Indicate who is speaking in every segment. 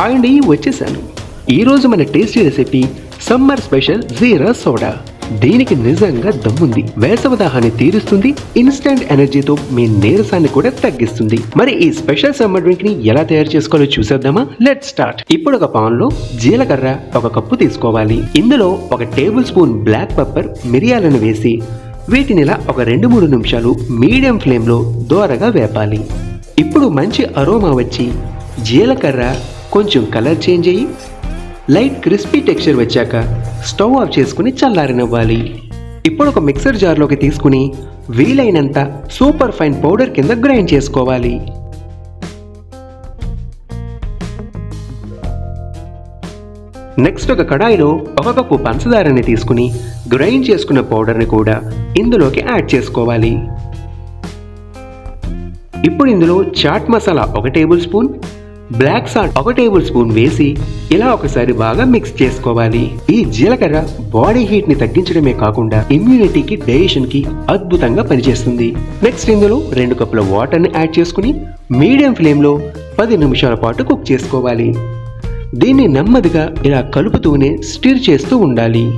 Speaker 1: Hi అండి వచ్చేసాను. ఈరోజు మన tasty recipe summer special jeera soda. దీనికి నిజంగా దమ్ముంది. వేసవ దాహాన్ని తీరుస్తుంది ఇన్స్టంట్ ఎనర్జీతో మీ నీరసాన్ని కూడా తగ్గిస్తుంది. మరి ఈ స్పెషల్ సమ్మర్ డ్రింక్ని ఎలా తయారు చేసుకోవాలో చూసేద్దామా? లెట్ స్టార్ట్ ఇప్పుడు ఒక పాన్లో జీలకర్ర ఒక కప్పు తీసుకోవాలి. ఇందులో ఒక టేబుల్ స్పూన్ బ్లాక్ పెప్పర్ మిరియాలను వేసి వీటిని ఇలా ఒక రెండు మూడు నిమిషాలు మీడియం ఫ్లేమ్లో దోరగా వేపాలి. ఇప్పుడు మంచి అరోమా వచ్చి జీలకర్ర కొంచెం కలర్ చేంజ్ అయ్యి లైట్ క్రిస్పీ టెక్స్చర్ వచ్చాక స్టవ్ ఆఫ్ చేసుకుని చల్లారనివ్వాలి. ఇప్పుడు ఒక మిక్సర్ జార్లోకి తీసుకుని వీలైనంత సూపర్ ఫైన్ పౌడర్ కింద గ్రైండ్ చేసుకోవాలి. నెక్స్ట్ ఒక కడాయిలో ఒక కప్పు పంచదారని తీసుకుని గ్రైండ్ చేసుకున్న పౌడర్ని కూడా ఇందులోకి యాడ్ చేసుకోవాలి. ఇప్పుడు ఇందులో చాట్ మసాలా ఒక టేబుల్ స్పూన్ బ్లాక్ సాల్ట్ ఒక టేబుల్ స్పూన్ వేసి ఇలా ఒకసారి బాగా మిక్స్ చేసుకోవాలి. ఈ జీలకర్ర బాడీ హీట్ని తగ్గించడమే కాకుండా ఇమ్యూనిటీకి డైజెషన్కి అద్భుతంగా పనిచేస్తుంది. నెక్స్ట్ ఇందులో రెండు కప్పుల వాటర్ని యాడ్ చేసుకుని మీడియం ఫ్లేమ్లో పది నిమిషాల పాటు కుక్ చేసుకోవాలి. దీన్ని నెమ్మదిగా ఇలా కలుపుతూనే స్టిర్ చేస్తూ ఉండాలి.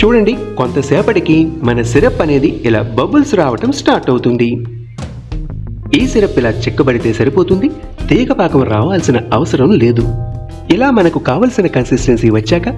Speaker 1: చూడండి కొంతసేపటికి మన సిరప్ అనేది ఇలా బబుల్స్ రావటం స్టార్ట్ అవుతుంది. ఈ సిరప్ ఇలా చెక్కబడితే సరిపోతుంది? తీగపాకం రావాల్సిన అవసరం లేదు. ఇలా మనకు కావలసిన కన్సిస్టెన్సీ వచ్చాక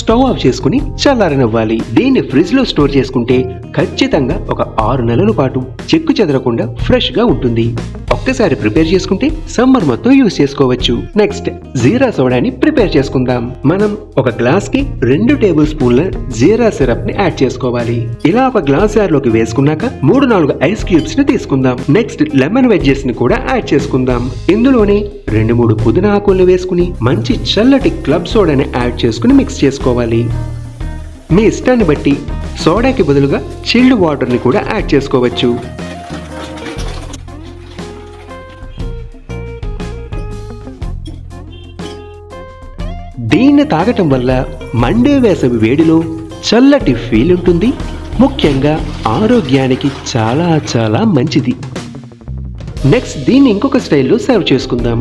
Speaker 1: స్టవ్ ఆఫ్ చేసుకుని చల్లారనివ్వాలి. దీన్ని ఫ్రిడ్జ్లో స్టోర్ చేసుకుంటే ఖచ్చితంగా ఒక ఆరు నెలల పాటు చెక్కు చెదరకుండా ఫ్రెష్గా ఉంటుంది. ఒక్కసారి ప్రిపేర్ చేసుకుంటే సమ్మర్ మొత్తం యూజ్ చేసుకోవచ్చు. నెక్స్ట్ జీరా సోడాని ప్రిపేర్ చేసుకుందాం. మనం ఒక గ్లాస్కి రెండు టేబుల్ స్పూన్ల జీరా సిరప్ని యాడ్ చేసుకోవాలి. ఇలా ఒక గ్లాస్ జార్లోకి వేసుకున్నాక మూడు నాలుగు ఐస్ క్యూబ్స్ని తీసుకుందాం. నెక్స్ట్ లెమన్ వెజ్జెస్ని కూడా యాడ్ చేసుకుందాం. ఇందులోనే రెండు మూడు పుదీనా ఆకులను వేసుకుని మంచి చల్లటి క్లబ్ సోడాని యాడ్ చేసుకుని మిక్స్ చేసుకోవాలి. మీ ఇష్టాన్ని బట్టి సోడాకి బదులుగా చిల్డ్ వాటర్ని కూడా యాడ్ చేసుకోవచ్చు. దీన్ని తాగటం వల్ల మండే వేసవి వేడిలో చల్లటి ఫీల్ ఉంటుంది. ముఖ్యంగా ఆరోగ్యానికి చాలా చాలా మంచిది. నెక్స్ట్ దీన్ని ఇంకొక స్టైల్లో సర్వ్ చేసుకుందాం.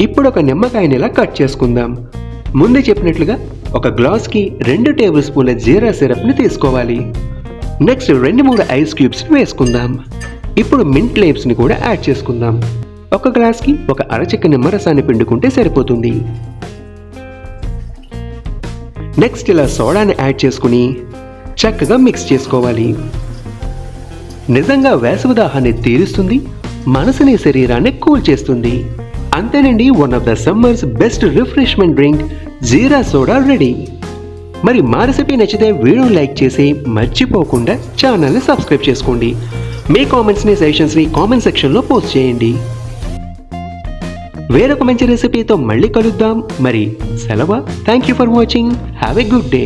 Speaker 1: ఇప్పుడు ఒక నిమ్మకాయని ఇలా కట్ చేసుకుందాం. ముందే చెప్పినట్లుగా ఒక గ్లాస్కి రెండు టేబుల్ స్పూన్ల జీరా సిరప్ని తీసుకోవాలి. నెక్స్ట్ రెండు మూడు ఐస్ క్యూబ్స్ వేసుకుందాం. ఇప్పుడు మింట్ లేప్స్ని కూడా యాడ్ చేసుకుందాం. ఒక గ్లాస్కి ఒక అరచెక్క నిమ్మరసాన్ని పిండుకుంటే సరిపోతుంది. నెక్స్ట్ ఇలా సోడాని యాడ్ చేసుకుని చక్కగా మిక్స్ చేసుకోవాలి. నిజంగా వేసవి దాహాన్ని తీరుస్తుంది మనసుని శరీరాన్ని కూల్ చేస్తుంది. అంతేనండి one of the summer's best refreshment drink jeera soda ready. మరి మా రెసిపీ నచ్చితే వీడియో లైక్ చేసి మర్చిపోకుండా ఛానల్ని సబ్స్క్రైబ్ చేసుకోండి. మీ కామెంట్స్ని సజెషన్స్ని కామెంట్ సెక్షన్లో పోస్ట్ చేయండి. వేరొక మంచి రెసిపీతో మళ్ళీ కలుద్దాం. మరి సెలవు. Thank you for watching have a good day